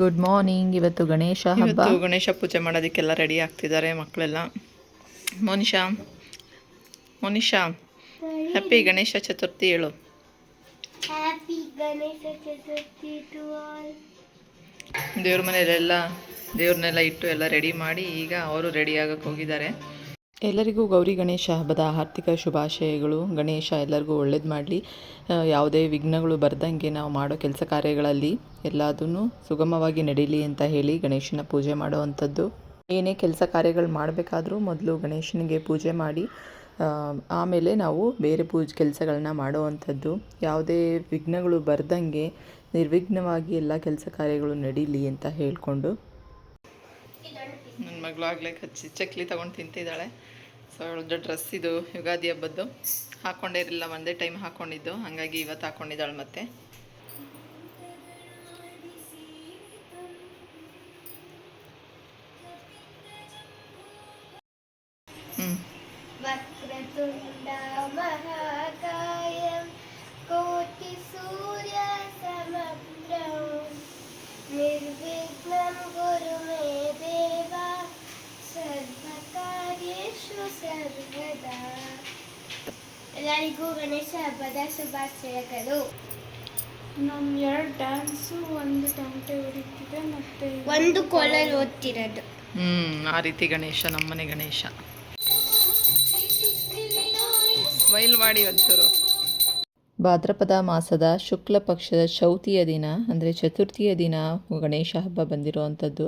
Good morning ಇವತ್ತು ಗಣೇಶ ಹಬ್ಬ. ಇವತ್ತು ಗಣೇಶ ಪೂಜೆ ಮಾಡೋದಕ್ಕೆಲ್ಲ ರೆಡಿ ಆಗ್ತಿದ್ದಾರೆ ಮಕ್ಕಳೆಲ್ಲ. ಮೋನಿಶಾ ಮೋನಿಶಾ ಹ್ಯಾಪಿ ಗಣೇಶ ಚತುರ್ಥಿ ಹೇಳು. Happy Ganesha Chaturthi to all ದೇವ್ರ ಮನೆಯಲ್ಲೆಲ್ಲ ದೇವ್ರನ್ನೆಲ್ಲ ಇಟ್ಟು ಎಲ್ಲ ರೆಡಿ ಮಾಡಿ ಈಗ ಅವರು ರೆಡಿ ಆಗಕ್ಕೆ ಹೋಗಿದ್ದಾರೆ. ಎಲ್ಲರಿಗೂ ಗೌರಿ ಗಣೇಶ ಹಬ್ಬದ ಆರ್ಥಿಕ ಶುಭಾಶಯಗಳು. ಗಣೇಶ ಎಲ್ಲರಿಗೂ ಒಳ್ಳೇದು ಮಾಡಲಿ. ಯಾವುದೇ ವಿಘ್ನಗಳು ಬರ್ದಂಗೆ ನಾವು ಮಾಡೋ ಕೆಲಸ ಕಾರ್ಯಗಳಲ್ಲಿ ಎಲ್ಲದನ್ನು ಸುಗಮವಾಗಿ ನಡೀಲಿ ಅಂತ ಹೇಳಿ ಗಣೇಶನ ಪೂಜೆ ಮಾಡುವಂಥದ್ದು. ಏನೇ ಕೆಲಸ ಕಾರ್ಯಗಳು ಮಾಡಬೇಕಾದ್ರೂ ಮೊದಲು ಗಣೇಶನಿಗೆ ಪೂಜೆ ಮಾಡಿ ಆಮೇಲೆ ನಾವು ಬೇರೆ ಪೂಜೆ ಕೆಲಸಗಳನ್ನ ಮಾಡುವಂಥದ್ದು. ಯಾವುದೇ ವಿಘ್ನಗಳು ಬರ್ದಂಗೆ ನಿರ್ವಿಘ್ನವಾಗಿ ಎಲ್ಲ ಕೆಲಸ ಕಾರ್ಯಗಳು ನಡೀಲಿ ಅಂತ ಹೇಳಿಕೊಂಡು. ನನ್ನ ಮಗಳು ಆಗಲೇ ಕಚ್ಚಿ, ಚಕ್ಲಿ ತಗೊಂಡು ತಿಂತಿದ್ದಾಳೆ. ಸೊ ಅವಳದ್ದು ಡ್ರೆಸ್ ಇದು ಯುಗಾದಿ ಹಬ್ಬದ್ದು. ಹಾಕ್ಕೊಂಡೇ ಇರಲಿಲ್ಲ, ಒಂದೇ ಟೈಮ್ ಹಾಕ್ಕೊಂಡಿದ್ದು ಹಾಗಾಗಿ ಇವತ್ತು ಹಾಕೊಂಡಿದ್ದಾಳೆ ಮತ್ತೆ. ಗಣೇಶ ಹಬ್ಬದ ಶುಭಾಶಯಗಳು. ನಮ್ಮ ಎರಡು ಡ್ಯಾನ್ಸು ಒಂದು ತಮಟೆ ಹೊಡಿತಿದೆ ಮತ್ತೆ ಒಂದು ಕೊಳಲು ಓದ್ತಿರೋದು ಹ್ಮ್ ಆ ರೀತಿ ಗಣೇಶ ನಮ್ಮನೆ ಗಣೇಶ. ಸ್ಮೈಲ್ ಮಾಡಿ ಒಂಚೂರು. ಭಾದ್ರಪದ ಮಾಸದ ಶುಕ್ಲ ಪಕ್ಷದ ಚೌತಿಯ ದಿನ ಅಂದರೆ ಚತುರ್ಥಿಯ ದಿನ ಗಣೇಶ ಹಬ್ಬ ಬಂದಿರುವಂಥದ್ದು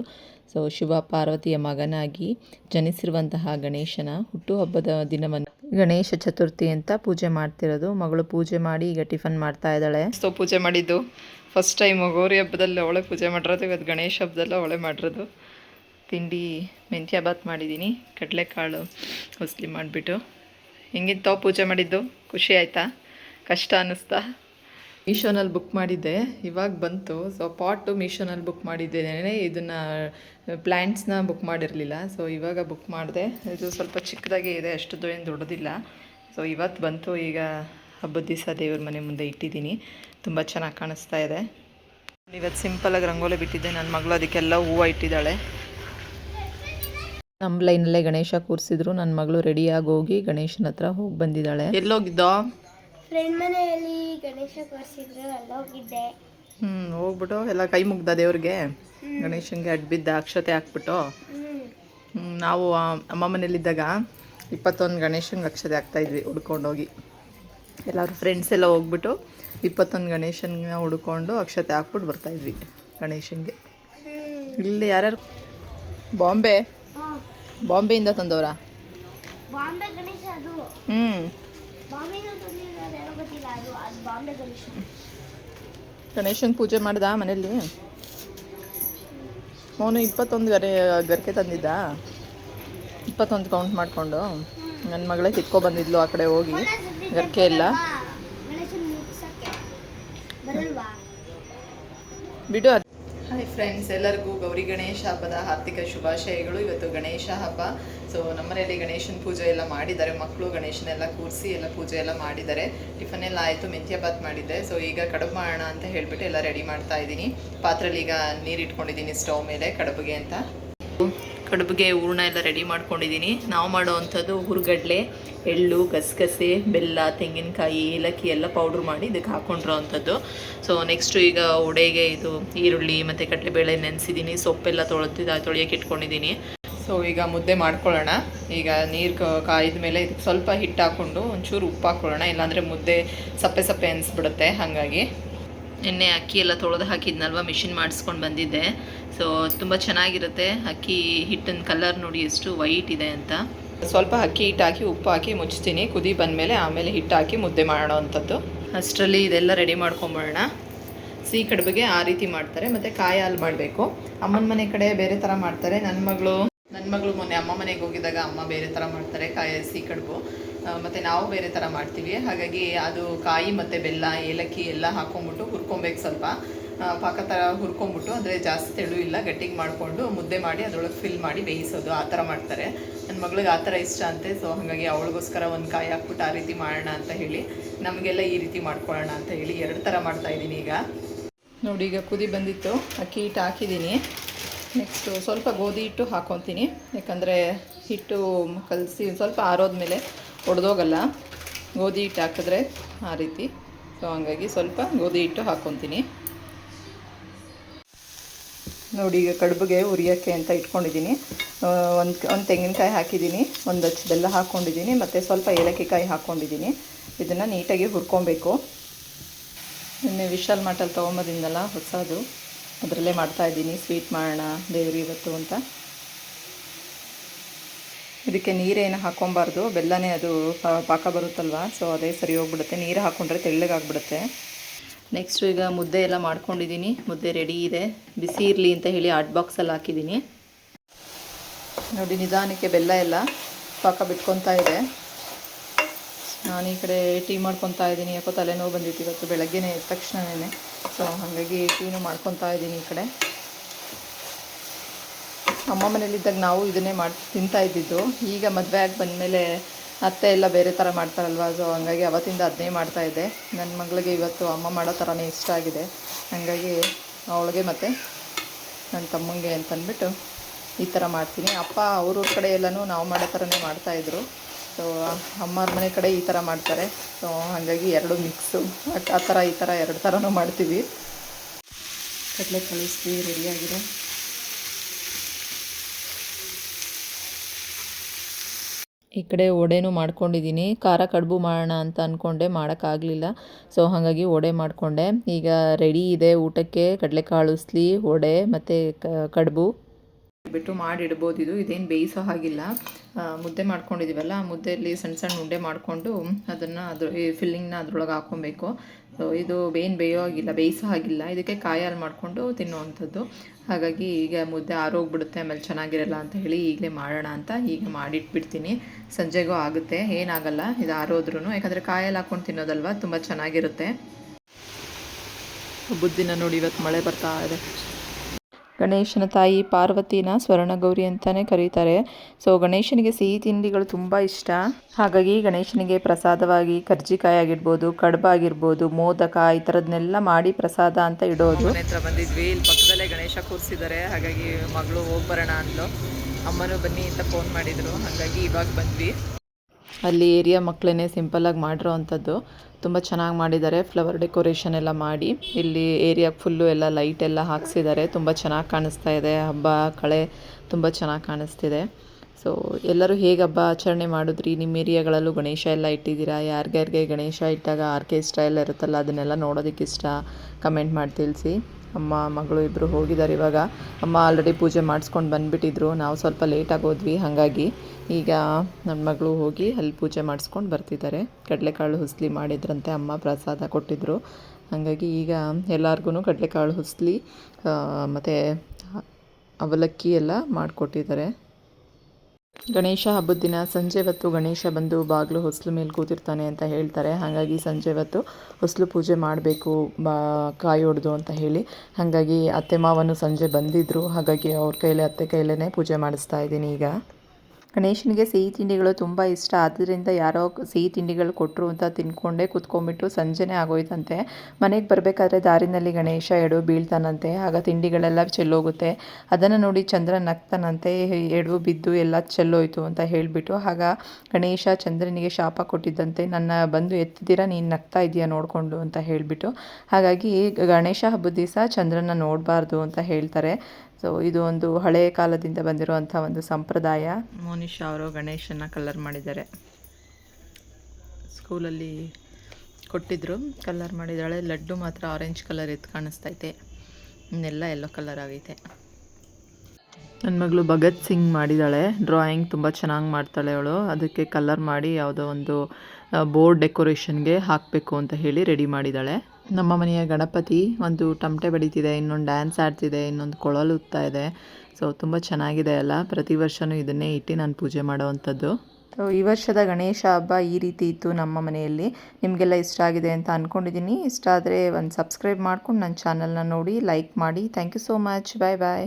ಸೊ ಶಿವ ಪಾರ್ವತಿಯ ಮಗನಾಗಿ ಜನಿಸಿರುವಂತಹ ಗಣೇಶನ ಹುಟ್ಟುಹಬ್ಬದ ದಿನವನ್ನು ಗಣೇಶ ಚತುರ್ಥಿ ಅಂತ ಪೂಜೆ ಮಾಡ್ತಿರೋದು. ಮಗಳು ಪೂಜೆ ಮಾಡಿ ಈಗ ಟಿಫನ್ ಮಾಡ್ತಾ ಇದ್ದಾಳೆ. ಸೊ, ಪೂಜೆ ಮಾಡಿದ್ದು. ಫಸ್ಟ್ ಟೈಮ್ ಗೌರಿ ಹಬ್ಬದಲ್ಲಿ ಅವಳೆ ಪೂಜೆ ಮಾಡಿರೋದು. ಇವತ್ತು ಗಣೇಶ ಹಬ್ಬದಲ್ಲ ಅವಳೆ ಮಾಡಿರೋದು. ತಿಂಡಿ, ಮೆಂತ್ಯ ಬಾತ್ ಮಾಡಿದ್ದೀನಿ. ಕಡಲೆಕಾಳು ಹೊಸಲಿ ಮಾಡಿಬಿಟ್ಟು. ಹೆಂಗಿತ್ತೋ ಪೂಜೆ ಮಾಡಿದ್ದು. ಖುಷಿ ಆಯಿತಾ? ಕಷ್ಟ ಅನ್ನಿಸ್ತಾ? ಮೀಶೋನಲ್ಲಿ ಬುಕ್ ಮಾಡಿದ್ದೆ. ಇವಾಗ ಬಂತು. ಸೊ ಪಾಟು ಮೀಶೋನಲ್ಲಿ ಬುಕ್ ಮಾಡಿದ್ದೇನೆ. ಇದನ್ನು ಪ್ಲ್ಯಾಂಟ್ಸ್ನ ಬುಕ್ ಮಾಡಿರಲಿಲ್ಲ. ಸೊ ಇವಾಗ ಬುಕ್ ಮಾಡಿದೆ. ಇದು ಸ್ವಲ್ಪ ಚಿಕ್ಕದಾಗಿ ಇದೆ. ಅಷ್ಟು ಏನು ದೊಡ್ಡದಿಲ್ಲ. ಸೊ ಇವತ್ತು ಬಂತು. ಈಗ ಹಬ್ಬದ ದಿವಸ ದೇವ್ರ ಮನೆ ಮುಂದೆ ಇಟ್ಟಿದ್ದೀನಿ. ತುಂಬ ಚೆನ್ನಾಗಿ ಕಾಣಿಸ್ತಾ ಇದೆ. ಇವತ್ತು ಸಿಂಪಲಾಗಿ ರಂಗೋಲಿ ಬಿಟ್ಟಿದ್ದೆ. ನನ್ನ ಮಗಳು ಅದಕ್ಕೆಲ್ಲ ಹೂವು ಇಟ್ಟಿದ್ದಾಳೆ. ನಮ್ಮ ಲೈನಲ್ಲೇ ಗಣೇಶ ಕೂರಿಸಿದ್ರು. ನನ್ನ ಮಗಳು ರೆಡಿಯಾಗಿ ಹೋಗಿ ಗಣೇಶನ ಹತ್ರ ಹೋಗಿ ಬಂದಿದ್ದಾಳೆ. ಎಲ್ಲೋಗಿದ್ದೋ? ಫ್ರೆಂಡ್ ಮನೆಯಲ್ಲಿ ಗಣೇಶ ಕೂರಿಸಿದ್ರು ಅಲ್ಲಿ ಹೋಗಿದ್ದೆ. ಹ್ಞೂ ಹೋಗ್ಬಿಟ್ಟು ಎಲ್ಲ ಕೈ ಮುಗ್ದ ದೇವ್ರಿಗೆ. ಗಣೇಶನಿಗೆ ಅಡ್ಬಿದ್ದ ಅಕ್ಷತೆ ಹಾಕ್ಬಿಟ್ಟು. ಹ್ಮ್ ನಾವು ಆ, ಅಮ್ಮ ಮನೇಲಿದ್ದಾಗ ಇಪ್ಪತ್ತೊಂದು ಗಣೇಶನ್ಗೆ ಅಕ್ಷತೆ ಹಾಕ್ತಾಯಿದ್ವಿ ಹುಡ್ಕೊಂಡೋಗಿ ಎಲ್ಲರೂ ಫ್ರೆಂಡ್ಸ್ ಎಲ್ಲ ಹೋಗ್ಬಿಟ್ಟು ಇಪ್ಪತ್ತೊಂದು ಗಣೇಶನ್ಗೆ ಹುಡ್ಕೊಂಡು ಅಕ್ಷತೆ ಹಾಕ್ಬಿಟ್ಟು ಬರ್ತಾಯಿದ್ವಿ ಗಣೇಶನ್ಗೆ. ಇಲ್ಲಿ ಯಾರ್ಯಾರು? ಬಾಂಬೆ? ಬಾಂಬೆಯಿಂದ ತಂದವರಾ? ಬಾಂಬೆ ಗಣೇಶ ಅದು. ಹ್ಞೂ ಗಣೇಶನ ಪೂಜೆ ಮಾಡ್ದ ಮನೇಲಿ ಅವನು ಇಪ್ಪತ್ತೊಂದು ಗರೆ ಗರಿಕೆ ತಂದಿದ್ದ? ಇಪ್ಪತ್ತೊಂದು ಕೌಂಟ್ ಮಾಡಿಕೊಂಡು. ನನ್ನ ಮಗಳೇ ಕಿತ್ಕೊ ಬಂದಿದ್ಲು ಆ ಕಡೆ ಹೋಗಿ. ಗರಿಕೆ ಇಲ್ಲ. ಬಿಡು ಅದು. ಫ್ರೆಂಡ್ಸ್ ಎಲ್ಲರಿಗೂ ಗೌರಿ ಗಣೇಶ ಹಬ್ಬದ ಹಾರ್ದಿಕ ಶುಭಾಶಯಗಳು. ಇವತ್ತು ಗಣೇಶ ಹಬ್ಬ. ಸೊ ನಮ್ಮನೇಲಿ ಗಣೇಶನ ಪೂಜೆ ಎಲ್ಲ ಮಾಡಿದ್ದಾರೆ. ಮಕ್ಕಳು ಗಣೇಶನೆಲ್ಲ ಕೂರಿಸಿ ಎಲ್ಲ ಪೂಜೆ ಎಲ್ಲ ಮಾಡಿದ್ದಾರೆ. ಟಿಫನ್ ಎಲ್ಲ ಆಯಿತು, ಮೆಂತ್ಯ ಬಾತ್ ಮಾಡಿದ್ದೆ. ಸೊ ಈಗ ಕಡುಬು ಮಾಡೋಣ ಅಂತ ಹೇಳಿಬಿಟ್ಟು ಎಲ್ಲ ರೆಡಿ ಮಾಡ್ತಾ ಇದ್ದೀನಿ. ಪಾತ್ರೆಲಿ ಈಗ ನೀರು ಇಟ್ಕೊಂಡಿದ್ದೀನಿ ಸ್ಟವ್ ಮೇಲೆ, ಕಡುಬಿಗೆ ಅಂತ. ಕಡುಬಿಗೆ ಹೂರ್ಣ ಎಲ್ಲ ರೆಡಿ ಮಾಡ್ಕೊಂಡಿದ್ದೀನಿ. ನಾವು ಮಾಡೋವಂಥದ್ದು ಹುರ್ಗಡ್ಲೆ, ಎಳ್ಳು, ಗಸಗಸೆ, ಬೆಲ್ಲ, ತೆಂಗಿನಕಾಯಿ, ಏಲಕ್ಕಿ ಎಲ್ಲ ಪೌಡ್ರ್ ಮಾಡಿ ಇದಕ್ಕೆ ಹಾಕೊಂಡಿರೋ ಅಂಥದ್ದು ಸೊ ನೆಕ್ಸ್ಟು ಈಗ ಉಡೆಗೆ ಇದು ಈರುಳ್ಳಿ ಮತ್ತು ಕಡಲೆಬೇಳೆ ನೆನೆಸಿದ್ದೀನಿ ಸೊಪ್ಪೆಲ್ಲ ತೊಳೆದಿದ್ದು ತೊಳೆಯೋಕೆ ಇಟ್ಕೊಂಡಿದ್ದೀನಿ ಸೊ ಈಗ ಮುದ್ದೆ ಮಾಡ್ಕೊಳ್ಳೋಣ. ಈಗ ನೀರು ಕಾಯ್ದ ಮೇಲೆ ಇದಕ್ಕೆ ಸ್ವಲ್ಪ ಹಿಟ್ಟು ಹಾಕ್ಕೊಂಡು ಒಂಚೂರು ಉಪ್ಪು ಹಾಕ್ಕೊಳ್ಳೋಣ ಇಲ್ಲಾಂದರೆ ಮುದ್ದೆ ಸಪ್ಪೆ ಸಪ್ಪೆ ಅನಿಸ್ಬಿಡುತ್ತೆ. ಹಾಗಾಗಿ ನಿನ್ನೆ ಅಕ್ಕಿ ಎಲ್ಲ ತೊಳೆದು ಹಾಕಿದ್ನಲ್ವ ಮಿಷಿನ್ ಮಾಡಿಸ್ಕೊಂಡು ಬಂದಿದ್ದೆ. ಸೊ ತುಂಬ ಚೆನ್ನಾಗಿರುತ್ತೆ. ಅಕ್ಕಿ ಹಿಟ್ಟಿನ ಕಲರ್ ನೋಡಿ ಎಷ್ಟು ವೈಟ್ ಇದೆ ಅಂತ. ಸ್ವಲ್ಪ ಅಕ್ಕಿ ಹಿಟ್ಟು ಹಾಕಿ, ಉಪ್ಪು ಹಾಕಿ ಮುಚ್ತೀನಿ. ಕುದಿ ಬಂದಮೇಲೆ ಆಮೇಲೆ ಹಿಟ್ಟು ಹಾಕಿ ಮುದ್ದೆ ಮಾಡೋ ಅಂಥದ್ದು ಅಷ್ಟರಲ್ಲಿ ಇದೆಲ್ಲ ರೆಡಿ ಮಾಡ್ಕೊಂಬಿಡೋಣ ಸಿಹಿ ಕಡುಬಿಗೆ ಆ ರೀತಿ ಮಾಡ್ತಾರೆ. ಮತ್ತು ಕಾಯಿ ಹಾಲು ಮಾಡಬೇಕು. ಅಮ್ಮನ ಮನೆ ಕಡೆ ಬೇರೆ ಥರ ಮಾಡ್ತಾರೆ. ನನ್ನ ಮಗಳು. ನನ್ನ ಮಗಳು ಮೊನ್ನೆ ಅಮ್ಮ ಮನೆಗೆ ಹೋಗಿದ್ದಾಗ ಅಮ್ಮ ಬೇರೆ ಥರ ಮಾಡ್ತಾರೆ, ಕಾಯಿ ಹಸಿ ಕಡುಬು. ಮತ್ತು ನಾವು ಬೇರೆ ಥರ ಮಾಡ್ತೀವಿ. ಹಾಗಾಗಿ ಅದು ಕಾಯಿ ಮತ್ತು ಬೆಲ್ಲ, ಏಲಕ್ಕಿ ಎಲ್ಲ ಹಾಕೊಂಡ್ಬಿಟ್ಟು ಹುರ್ಕೊಬೇಕು ಸ್ವಲ್ಪ. ಪಾಕ ಥರ ಹುರ್ಕೊಂಬಿಟ್ಟು ಅಂದರೆ ಜಾಸ್ತಿ ತೆಳು ಇಲ್ಲ, ಗಟ್ಟಿಗೆ ಮಾಡಿಕೊಂಡು ಮುದ್ದೆ ಮಾಡಿ ಅದರೊಳಗೆ ಫಿಲ್ ಮಾಡಿ ಬೇಯಿಸೋದು. ಆ ಥರ ಮಾಡ್ತಾರೆ. ನನ್ನ ಮಗಳಿಗೆ ಆ ಥರ ಇಷ್ಟ ಅಂತೆ ಸೊ ಹಾಗಾಗಿ ಅವಳಿಗೋಸ್ಕರ ಒಂದು ಕಾಯಿ ಹಾಕ್ಬಿಟ್ಟು ಆ ರೀತಿ ಮಾಡೋಣ ಅಂತ ಹೇಳಿ, ನಮಗೆಲ್ಲ ಈ ರೀತಿ ಮಾಡ್ಕೊಳ್ಳೋಣ ಅಂತ ಹೇಳಿ ಎರಡು ಥರ ಮಾಡ್ತಾಯಿದ್ದೀನಿ ಈಗ. ನೋಡಿ ಈಗ ಕುದಿ ಬಂದಿತ್ತು. ಅಕ್ಕಿ ಹಿಟ್ಟು ಹಾಕಿದ್ದೀನಿ. ನೆಕ್ಸ್ಟು ಸ್ವಲ್ಪ ಗೋಧಿ ಹಿಟ್ಟು ಹಾಕೊತೀನಿ. ಯಾಕಂದರೆ ಹಿಟ್ಟು ಕಲಸಿ ಸ್ವಲ್ಪ ಆರೋದ್ಮೇಲೆ ಒಡೆದೋಗಲ್ಲ. ಗೋಧಿ ಹಿಟ್ಟು ಹಾಕಿದ್ರೆ ಆ ರೀತಿ. ಸೊ ಹಂಗಾಗಿ ಸ್ವಲ್ಪ ಗೋಧಿ ಹಿಟ್ಟು ಹಾಕ್ಕೊತೀನಿ ನೋಡಿ, ಈಗ ಕಡುಬಿಗೆ ಉರಿಯೋಕ್ಕೆ ಅಂತ ಇಟ್ಕೊಂಡಿದ್ದೀನಿ. ಒಂದು ಒಂದು ತೆಂಗಿನಕಾಯಿ ಹಾಕಿದ್ದೀನಿ. ಒಂದು ಹಚ್ಚಿ ಬೆಲ್ಲ ಹಾಕ್ಕೊಂಡಿದ್ದೀನಿ ಮತ್ತು ಸ್ವಲ್ಪ ಏಲಕ್ಕಿ ಕಾಯಿ ಹಾಕ್ಕೊಂಡಿದ್ದೀನಿ ಇದನ್ನು ನೀಟಾಗಿ ಹುರ್ಕೊಬೇಕು. ನಿನ್ನೆ ವಿಶಾಲ್ ಮಾಟಲ್ಲಿ ತೊಗೊಂಬೋದಿಂದಲ್ಲ ಹೊಸದು. ಅದರಲ್ಲೇ ಮಾಡ್ತಾಯಿದ್ದೀನಿ ಸ್ವೀಟ್ ಮಾಡೋಣ ದೇವ್ರಿ ಇವತ್ತು ಅಂತ. ಇದಕ್ಕೆ ನೀರೇನು ಹಾಕ್ಕೊಬಾರ್ದು, ಬೆಲ್ಲನೇ ಅದು ಪಾಕ ಬರುತ್ತಲ್ವ ಸೊ ಅದೇ ಸರಿ ಹೋಗ್ಬಿಡುತ್ತೆ. ನೀರು ಹಾಕ್ಕೊಂಡ್ರೆ ತೆಳ್ಳಗಾಗ್ಬಿಡುತ್ತೆ. ನೆಕ್ಸ್ಟು ಈಗ ಮುದ್ದೆ ಎಲ್ಲ ಮಾಡ್ಕೊಂಡಿದ್ದೀನಿ, ಮುದ್ದೆ ರೆಡಿ ಇದೆ. ಬಿಸಿ ಇರಲಿ ಅಂತ ಹೇಳಿ ಹಾಟ್ ಬಾಕ್ಸಲ್ಲಿ ಹಾಕಿದ್ದೀನಿ. ನೋಡಿ ನಿಧಾನಕ್ಕೆ ಬೆಲ್ಲ ಎಲ್ಲ ಪಾಕ ಬಿಟ್ಕೊತಾ ಇದೆ. ನಾನು ಈ ಕಡೆ ಟೀ ಮಾಡ್ಕೊತಾ ಇದ್ದೀನಿ. ಯಾಕೋ ತಲೆನೋವು ಬಂದಿತ್ತು ಇವತ್ತು ಬೆಳಗ್ಗೆನೇ ಎದ್ದ ತಕ್ಷಣವೇ ಸೊ ಹಾಗಾಗಿ ಟೀನು ಮಾಡ್ಕೊತಾ ಇದ್ದೀನಿ ಈ ಕಡೆ. ಅಮ್ಮ ಮನೇಲಿದ್ದಾಗ ನಾವು ಇದನ್ನೇ ಮಾಡಿ, ತಿಂತಾ ಇದ್ದಿದ್ದು. ಈಗ ಮದುವೆ ಆಗಿ ಬಂದಮೇಲೆ ಅತ್ತೆ ಎಲ್ಲ ಬೇರೆ ಥರ ಮಾಡ್ತಾರಲ್ವ? ಸೊ ಹಂಗಾಗಿ ಅವತ್ತಿಂದ ಅದನ್ನೇ ಮಾಡ್ತಾಯಿದ್ದೆ ನನ್ನ ಮಗಳಿಗೆ ಇವತ್ತು ಅಮ್ಮ ಮಾಡೋ ಥರನೇ ಇಷ್ಟ ಆಗಿದೆ. ಹಾಗಾಗಿ ಅವಳಿಗೆ ಮತ್ತು ನನ್ನ ತಮ್ಮಂಗೆ ಅಂತಂದ್ಬಿಟ್ಟು ಈ ಥರ ಮಾಡ್ತೀನಿ. ಅಪ್ಪ ಅವ್ರವ್ರ ಕಡೆ ಎಲ್ಲನೂ ನಾವು ಮಾಡೋ ಥರನೇ ಮಾಡ್ತಾಯಿದ್ರು ಸೊ ಅಮ್ಮವ್ರ ಮನೆ ಕಡೆ ಈ ಥರ ಮಾಡ್ತಾರೆ. ಸೊ ಹಾಗಾಗಿ ಎರಡು ಮಿಕ್ಸು ಆ ಥರ ಈ ಥರ ಎರಡು ಥರನೂ ಮಾಡ್ತೀವಿ. ಕಡಲೆ ಕಳಿಸ್ತೀವಿ ರೆಡಿಯಾಗಿದೆ ಈ ಕಡೆ ವಡೆನೂ ಮಾಡ್ಕೊಂಡಿದ್ದೀನಿ. ಖಾರ ಕಡುಬು ಮಾಡೋಣ ಅಂತ ಅಂದ್ಕೊಂಡೆ ಮಾಡೋಕ್ಕಾಗಲಿಲ್ಲ. ಸೊ ಹಾಗಾಗಿ ವಡೆ ಮಾಡಿಕೊಂಡೆ. ಈಗ ರೆಡಿ ಇದೆ ಊಟಕ್ಕೆ. ಕಡಲೆಕಾಳು ಉಸ್ಲಿ ವಡೆ ಮತ್ತು ಕಡುಬು. ಬಿಟ್ಟು ಮಾಡಿಡ್ಬೋದು. ಇದು ಇದೇನು ಬೇಯಿಸೋ ಹಾಗಿಲ್ಲ. ಮುದ್ದೆ ಮಾಡ್ಕೊಂಡಿದ್ದೀವಲ್ಲ ಆ ಮುದ್ದೆಯಲ್ಲಿ ಸಣ್ಣ ಸಣ್ಣ ಉಂಡೆ ಮಾಡಿಕೊಂಡು ಅದನ್ನು ಅದ್ರ ಫಿಲ್ಲಿಂಗ್ನ ಅದ್ರೊಳಗೆ ಹಾಕ್ಕೊಬೇಕು. ಸೊ ಇದು ಏನು ಬೇಯೋ ಆಗಿಲ್ಲ ಬೇಯಿಸೋ ಹಾಗಿಲ್ಲ. ಇದಕ್ಕೆ ಕಾಯಿ ಹಾಲು ಮಾಡಿಕೊಂಡು ತಿನ್ನುವಂಥದ್ದು. ಹಾಗಾಗಿ ಈಗ ಮುದ್ದೆ ಆರೋಗ್ಬಿಡುತ್ತೆ, ಆಮೇಲೆ ಚೆನ್ನಾಗಿರಲ್ಲ ಅಂತ ಹೇಳಿ ಈಗಲೇ ಮಾಡೋಣ ಅಂತ ಈಗ ಮಾಡಿಟ್ಬಿಡ್ತೀನಿ. ಸಂಜೆಗೂ ಆಗುತ್ತೆ, ಏನಾಗಲ್ಲ, ಇದು ಆರೋದ್ರೂ ಯಾಕಂದರೆ ಕಾಯಲ್ಲಿ ಹಾಕ್ಕೊಂಡು ತಿನ್ನೋದಲ್ವ, ತುಂಬ ಚೆನ್ನಾಗಿರುತ್ತೆ. ಬುದ್ದಿನ ನೋಡಿ ಇವತ್ತು ಮಳೆ ಬರ್ತಾ ಇದೆ. ಗಣೇಶನ ತಾಯಿ ಪಾರ್ವತಿನ ಸ್ವರ್ಣಗೌರಿ ಅಂತಲೇ ಕರೀತಾರೆ. ಸೊ ಗಣೇಶನಿಗೆ ಸಿಹಿ ತಿಂಡಿಗಳು ತುಂಬ ಇಷ್ಟ. ಹಾಗಾಗಿ ಗಣೇಶನಿಗೆ ಪ್ರಸಾದವಾಗಿ ಕರ್ಜಿಕಾಯಿ ಆಗಿರ್ಬೋದು ಕಡುಬಾಗಿರ್ಬೋದು ಮೋದಕ ಈ ಥರದ್ನೆಲ್ಲ ಮಾಡಿ ಪ್ರಸಾದ ಅಂತ ಇಡೋದು. ಹತ್ರ ಬಂದಿದ್ವಿ. ಇಲ್ಲಿ ಪಕ್ಕದಲ್ಲೇ ಗಣೇಶ ಕೂರಿಸಿದ್ದಾರೆ. ಹಾಗಾಗಿ ಮಗಳು ಹೋಗಿ ಬರೋಣ ಅಂದ್ಲು. ಅಮ್ಮನೂ ಬನ್ನಿ ಅಂತ ಫೋನ್ ಮಾಡಿದರು. ಹಾಗಾಗಿ ಇವಾಗ ಬಂದ್ವಿ. ಅಲ್ಲಿ ಏರಿಯಾ ಮಕ್ಕಳೇ ಸಿಂಪಲ್ಲಾಗಿ ಮಾಡಿರೋ ಅಂಥದ್ದು. ತುಂಬ ಚೆನ್ನಾಗಿ ಮಾಡಿದ್ದಾರೆ. ಫ್ಲವರ್ ಡೆಕೋರೇಷನ್ ಎಲ್ಲ ಮಾಡಿ. ಇಲ್ಲಿ ಏರಿಯಾ ಫುಲ್ಲು ಎಲ್ಲ ಲೈಟ್ ಎಲ್ಲ ಹಾಕ್ಸಿದ್ದಾರೆ. ತುಂಬ ಚೆನ್ನಾಗಿ ಕಾಣಿಸ್ತಾ ಇದೆ. ಹಬ್ಬ, ಕಳೆ ತುಂಬ ಚೆನ್ನಾಗಿ ಕಾಣಿಸ್ತಿದೆ. ಸೊ ಎಲ್ಲರೂ ಹೇಗೆ ಹಬ್ಬ ಆಚರಣೆ ಮಾಡಿದ್ರಿ? ನಿಮ್ಮ ಏರಿಯಾಗಳಲ್ಲೂ ಗಣೇಶ ಎಲ್ಲ ಇಟ್ಟಿದ್ದೀರಾ? ಯಾರ್ಯಾರಿಗೆ ಗಣೇಶ ಇಟ್ಟಾಗ ಆರ್ಕೆಸ್ಟ್ರಾ ಎಲ್ಲ ಇರುತ್ತಲ್ಲ, ಅದನ್ನೆಲ್ಲ ನೋಡೋದಕ್ಕೆ ಇಷ್ಟ ಕಮೆಂಟ್ ಮಾಡಿ ತಿಳಿಸಿ. ಅಮ್ಮ ಮಗಳು ಇಬ್ಬರು ಹೋಗಿದ್ದಾರೆ. ಇವಾಗ ಅಮ್ಮ ಆಲ್ರೆಡಿ ಪೂಜೆ ಮಾಡಿಸ್ಕೊಂಡು ಬಂದುಬಿಟ್ಟಿದ್ರು. ನಾವು ಸ್ವಲ್ಪ ಲೇಟಾಗಿ ಹೋದ್ವಿ. ಹಾಗಾಗಿ ಈಗ ನನ್ನ ಮಗಳು ಹೋಗಿ ಅಲ್ಲಿ ಪೂಜೆ ಮಾಡಿಸ್ಕೊಂಡು ಬರ್ತಿದ್ದಾರೆ. ಕಡಲೆಕಾಳು ಹುಸ್ಲಿ ಮಾಡಿದ್ರಂತೆ ಅಮ್ಮ ಪ್ರಸಾದ ಕೊಟ್ಟಿದ್ದರು ಹಾಗಾಗಿ ಈಗ ಎಲ್ಲರಿಗೂ ಕಡಲೆಕಾಳು ಹುಸ್ಲಿ ಮತ್ತು ಅವಲಕ್ಕಿ ಎಲ್ಲ ಮಾಡಿಕೊಟ್ಟಿದ್ದಾರೆ. ಗಣೇಶ ಹಬ್ಬದ ದಿನ ಸಂಜೆ ಹೊತ್ತು ಗಣೇಶ ಬಂದು ಬಾಗಿಲು ಹೊಸಲು ಮೇಲೆ ಕೂತಿರ್ತಾನೆ ಅಂತ ಹೇಳ್ತಾರೆ. ಹಾಗಾಗಿ ಸಂಜೆ ಹೊತ್ತು ಹೊಸಲು ಪೂಜೆ ಮಾಡಬೇಕು, ಬಾ, ಕಾಯಿ ಹೊಡೆದು ಅಂತ ಹೇಳಿ. ಹಾಗಾಗಿ ಅತ್ತೆ ಮಾವನು ಸಂಜೆ ಬಂದಿದ್ದರು ಹಾಗಾಗಿ ಅವ್ರ ಕೈಲೇ, ಅತ್ತೆ ಕೈಲೇ ಪೂಜೆ ಮಾಡಿಸ್ತಾ ಇದ್ದೀನಿ ಈಗ. ಗಣೇಶನಿಗೆ ಸಿಹಿ ತಿಂಡಿಗಳು ತುಂಬ ಇಷ್ಟ. ಆದ್ದರಿಂದ ಯಾರೋ ಸಿಹಿ ತಿಂಡಿಗಳು ಕೊಟ್ಟರು ಅಂತ ತಿನ್ಕೊಂಡೇ ಕುತ್ಕೊಂಡ್ಬಿಟ್ಟು ಸಂಜೆನೇ ಆಗೋಯ್ತಂತೆ. ಮನೆಗೆ ಬರಬೇಕಾದ್ರೆ ದಾರಿನಲ್ಲಿ ಗಣೇಶ ಎಡು ಬೀಳ್ತಾನಂತೆ. ಆಗ ತಿಂಡಿಗಳೆಲ್ಲ ಚೆಲ್ಲೋಗುತ್ತೆ. ಅದನ್ನು ನೋಡಿ ಚಂದ್ರ ನಗ್ತಾನಂತೆ. ಎಡವು ಬಿದ್ದು ಎಲ್ಲ ಚೆಲ್ಲೋಯ್ತು ಅಂತ ಹೇಳಿಬಿಟ್ಟು ಆಗ ಗಣೇಶ ಚಂದ್ರನಿಗೆ ಶಾಪ ಕೊಟ್ಟಿದ್ದಂತೆ. ನನ್ನ ಬಂದು ಎತ್ತಿದ್ದೀರಾ? ನೀನು ನಗ್ತಾ ಇದೆಯಾ ನೋಡಿಕೊಂಡು ಅಂತ ಹೇಳಿಬಿಟ್ಟು. ಹಾಗಾಗಿ ಗಣೇಶ ಹಬ್ಬದ ದಿವಸ ಚಂದ್ರನ ನೋಡಬಾರ್ದು ಅಂತ ಹೇಳ್ತಾರೆ. ಸೊ ಇದು ಒಂದು ಹಳೆಯ ಕಾಲದಿಂದ ಬಂದಿರುವಂಥ ಒಂದು ಸಂಪ್ರದಾಯ. ಮೋನಿಶಾ ಅವರು ಗಣೇಶನ ಕಲರ್ ಮಾಡಿದ್ದಾರೆ. ಸ್ಕೂಲಲ್ಲಿ ಕೊಟ್ಟಿದ್ದರು ಕಲರ್ ಮಾಡಿದ್ದಾಳೆ. ಲಡ್ಡು ಮಾತ್ರ ಆರೆಂಜ್ ಕಲರ್ ಎದ್ದು ಕಾಣಿಸ್ತೈತೆ. ಇನ್ನೆಲ್ಲ ಎಲ್ಲೋ ಕಲರ್ ಆಗೈತೆ. ನನ್ನ ಮಗಳು ಭಗತ್ ಸಿಂಗ್ ಮಾಡಿದ್ದಾಳೆ. ಡ್ರಾಯಿಂಗ್ ತುಂಬ ಚೆನ್ನಾಗಿ ಮಾಡ್ತಾಳೆ ಅವಳು. ಅದಕ್ಕೆ ಕಲರ್ ಮಾಡಿ ಯಾವುದೋ ಒಂದು ಬೋರ್ಡ್ ಡೆಕೋರೇಷನ್ಗೆ ಹಾಕಬೇಕು ಅಂತ ಹೇಳಿ ರೆಡಿ ಮಾಡಿದ್ದಾಳೆ. ನಮ್ಮ ಮನೆಯ ಗಣಪತಿ ಒಂದು ಟಮಟೆ ಬಡಿತಿದೆ ಇನ್ನೊಂದು ಡ್ಯಾನ್ಸ್ ಆಡ್ತಿದೆ, ಇನ್ನೊಂದು ಕೊಳಲು ಉತ್ತಾ ಇದೆ. ಸೊ ತುಂಬ ಚೆನ್ನಾಗಿದೆ ಅಲ್ಲ ಪ್ರತಿ ವರ್ಷವೂ ಇದನ್ನೇ ಇಟ್ಟು ನಾನು ಪೂಜೆ ಮಾಡುವಂಥದ್ದು. ಸೊ ಈ ವರ್ಷದ ಗಣೇಶ ಹಬ್ಬ ಈ ರೀತಿ ಇತ್ತು ನಮ್ಮ ಮನೆಯಲ್ಲಿ. ನಿಮಗೆಲ್ಲ ಇಷ್ಟ ಆಗಿದೆ ಅಂತ ಅಂದ್ಕೊಂಡಿದ್ದೀನಿ ಇಷ್ಟ ಆದರೆ ಒಂದು ಸಬ್ಸ್ಕ್ರೈಬ್ ಮಾಡ್ಕೊಂಡು ನನ್ನ ಚಾನಲ್ನ ನೋಡಿ ಲೈಕ್ ಮಾಡಿ. Thank you so much bye bye